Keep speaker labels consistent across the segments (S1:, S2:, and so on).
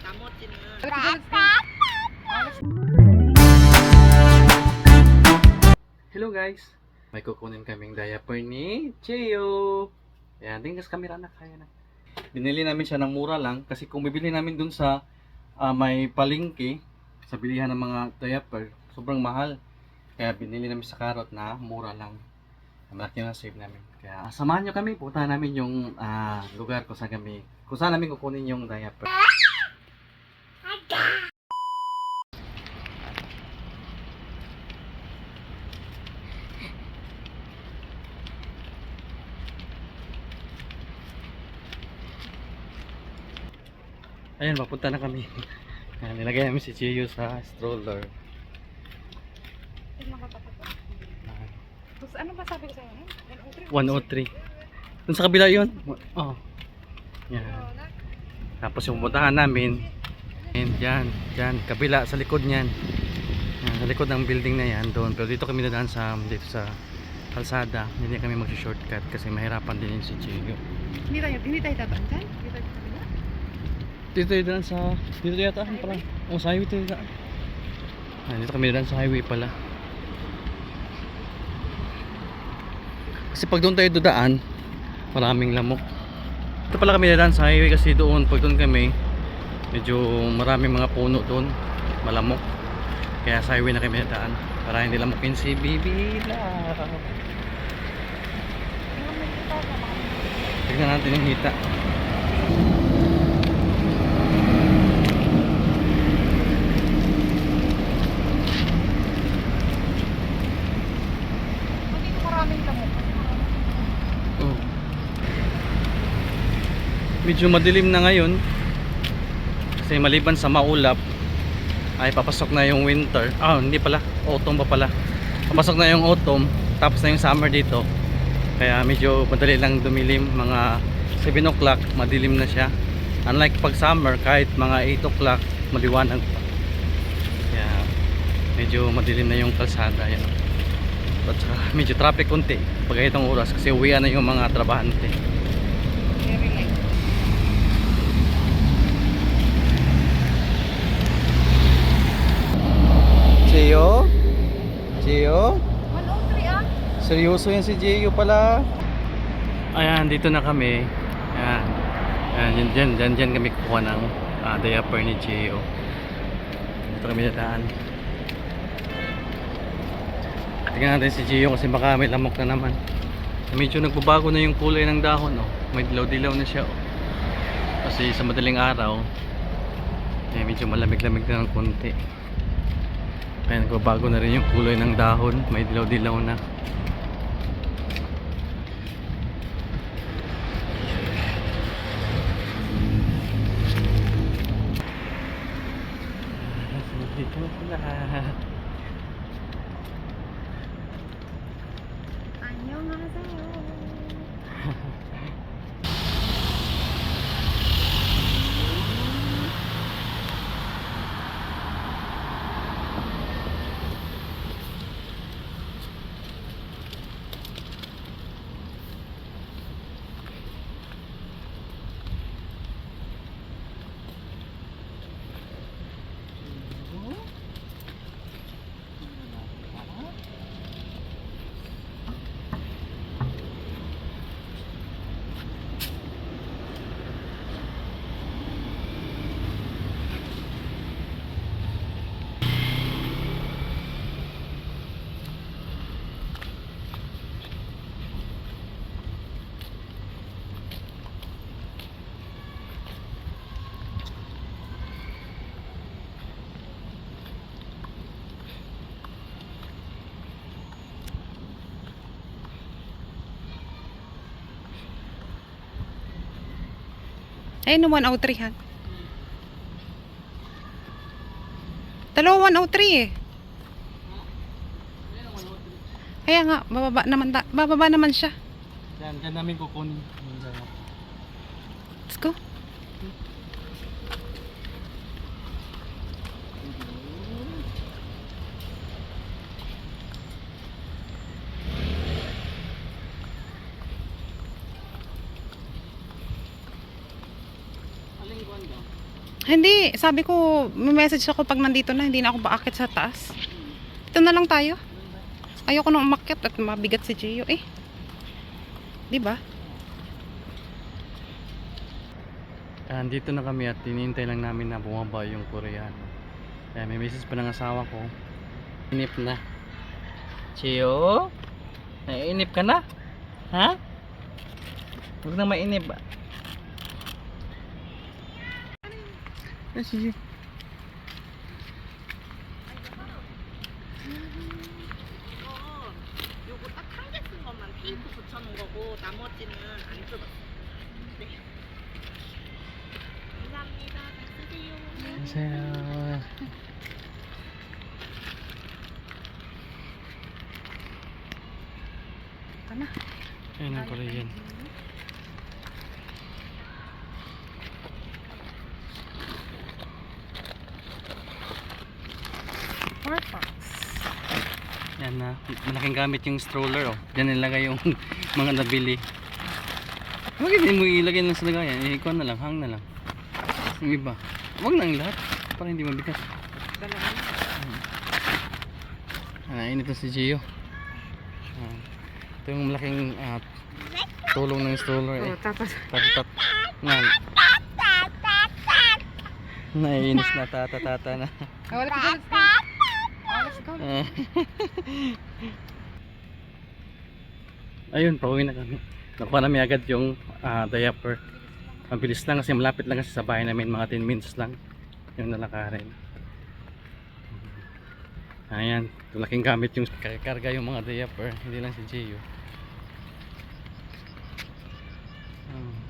S1: tamot sini.
S2: Hello guys! May kukunin kaming diaper ni Cheo. Ayan, tingin sa camera na kaya na. Binili namin siya ng mura lang kasi kung bibili namin dun sa ah, may palengke sa bilihan ng mga diaper, sobrang mahal. Kaya binili namin sa karot na mura lang. Malaki na save namin. Kaya samahan nyo kami, puntahan namin yung ah, lugar kung saan kami, kung saan namin kukunin yung diaper. Ayun, mapunta na kami. Nilagay namin si Cheo sa stroller.
S3: Tapos ano ba sabi ko sa'yo? eh?
S2: 103. Dun sa kabila yun. Oh. Yan. Tapos yung pupuntahan namin, and dyan, dyan, kabila, sa likod niyan. Yan, sa likod ng building na yan, doon. Pero dito kami nadaan sa, dito sa kalsada. Hindi kami mag-shortcut kasi mahirapan din yun si Chio.
S3: Hindi tayo, hindi tayo tataan dyan? Hindi tayo tataan dyan?
S2: Dito daan sa, dito tayo daan pala. Oh, sa highway daan. Ah, dito kami daan sa highway pala. Kasi pag doon tayo dudaan, maraming lamok. Ito pala kami dadaan sa highway kasi doon, pag doon kami, medyo maraming mga puno doon, malamok. Kaya sa highway na kami dadaan para hindi lamukin si Bibi Love. Tignan natin yung hita.
S3: Hindi ko maraming lamok.
S2: Oh. Medyo madilim na ngayon. Kasi maliban sa maulap ay papasok na yung winter. Ah, hindi pala. Autumn pa pala. Papasok na yung autumn, tapos na yung summer dito. Kaya medyo madali lang dumilim. Mga 7 o'clock, madilim na siya. Unlike pag summer, kahit mga 8 o'clock, maliwanag pa. Kaya medyo madilim na yung kalsada. Yan. At saka medyo traffic konti pag itong oras kasi uwian na yung mga trabahante. Gio? Gio?
S3: 103 ah?
S2: Seryoso yan si Gio pala. Ayan, dito na kami. Ayan. Ayan, dyan, dyan, dyan, dyan kami kukuha ng uh, diaper ni Gio. Dito kami nataan. Tingnan natin si Gio kasi baka may lamok na naman. Medyo nagbabago na yung kulay ng dahon. Oh. May dilaw-dilaw na siya. Oh. Kasi sa madaling araw, eh, medyo malamig-lamig na ng konti. Kaya nagbabago na rin yung kulay ng dahon. May dilaw-dilaw na. Dito sila.
S3: Annyeonghaseyo. Ayun no, 103 ha. Dalawa 103 eh. Kaya nga, bababa naman, ta- bababa naman siya.
S2: Yan, dyan namin kukunin.
S3: Let's go. Hindi, sabi ko, may message ako pag nandito na, hindi na ako baakit sa taas. Ito na lang tayo. Ayoko nang umakyat at mabigat si Gio eh. Di ba?
S2: Andito na kami at tinintay lang namin na bumaba yung Koreano. Kaya may message pa ng asawa ko. Inip na. Chio? Naiinip ka na? Ha? Huwag na mainip sige.
S1: 요거 딱 한 개 쓴 것만 테이프 붙여놓은 거고 나머지는 안 뜯었어. 네. 감사합니다. 잘 쓰세요.
S2: 안녕하세요. Yan na. Malaking gamit yung stroller oh. Diyan nilagay yung mga nabili. Huwag hindi mo ilagay lang sa lagayan. Eh, ikaw na lang, hang na lang. Yung iba. Huwag na ang lahat. Para hindi mabigat.
S3: Dalawa.
S2: Ah, na si Gio. Ah, ito yung malaking ah, tulong ng stroller eh.
S3: Oh, tapos,
S2: Tatat. Nga. Naiinis na tata-tata na.
S3: oh, let's go.
S2: Ah. Ayun, pauwi na kami. Nakuha namin agad yung ah, diaper. Mabilis lang kasi malapit lang kasi sa bahay namin, mga 10 minutes lang yung nalakarin. Ayan, laking gamit yung karga yung mga diaper, hindi lang si Gio. Ah.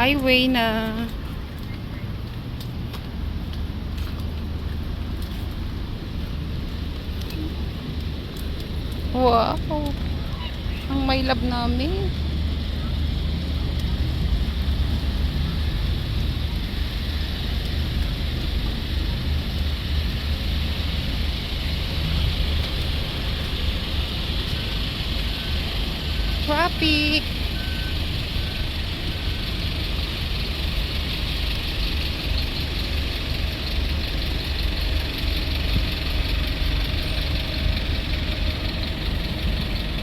S3: Highway na. Wow. Ang may love namin. Traffic.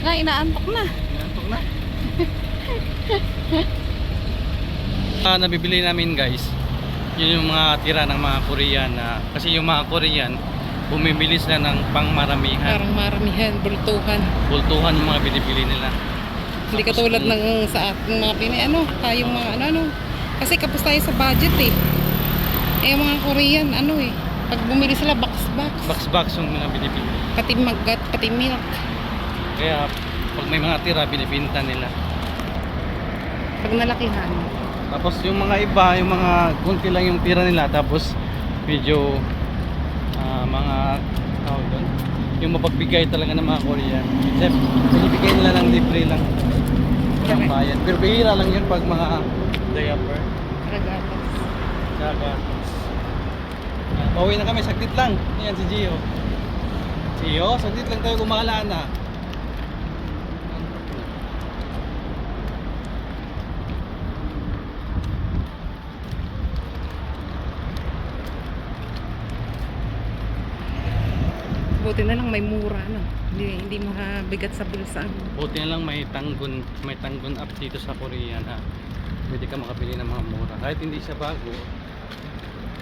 S3: Nga, inaantok na.
S2: Nantok na. Ah, nabibili namin guys. Yun yung mga tira ng mga Korean na kasi yung mga Korean bumibili sila ng pangmaramihan.
S3: Parang maramihan, bultuhan.
S2: Bultuhan yung mga binibili nila.
S3: Hindi katulad ng sa ating mga Pinay, ano, tayong mga ano, ano. Kasi kapos tayo sa budget eh. Eh, mga Korean, ano eh. Pag bumili sila, box-box.
S2: Box-box yung mga binibili.
S3: Pati magat, pati milk.
S2: Kaya pag may mga tira binibinta nila.
S3: Pag nalakihan.
S2: Tapos yung mga iba, yung mga kunti lang yung tira nila tapos medyo ah, mga tawag doon, yung mapagbigay talaga ng mga Korean. Except, binibigay nila ng libre lang. Walang bayad. Pero bihira lang yun pag mga diaper.
S3: Ragatas.
S2: Daga. Ah, pauwi na kami, saglit lang. Ayan si Gio. Gio, saglit lang tayo gumala na.
S3: Buti na lang may mura, no? Hindi, hindi mabigat sa bulsa.
S2: Buti na lang may tanggun, may tanggun up dito sa Korea na pwede ka makabili ng mga mura. Kahit hindi siya bago,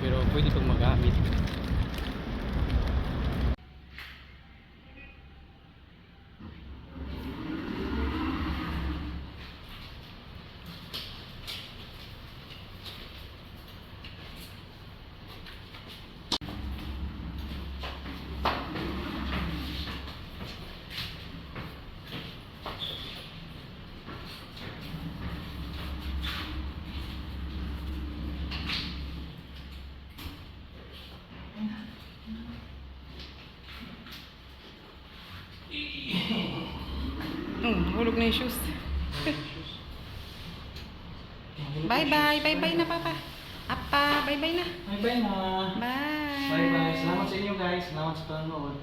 S2: pero pwede pag magamit.
S3: Hmm, hulog na yung shoes. Bye-bye. Bye-bye na, Papa. Apa, bye-bye na.
S2: Bye-bye na.
S3: Bye.
S2: Bye-bye. Salamat sa inyo, guys. Salamat sa panonood.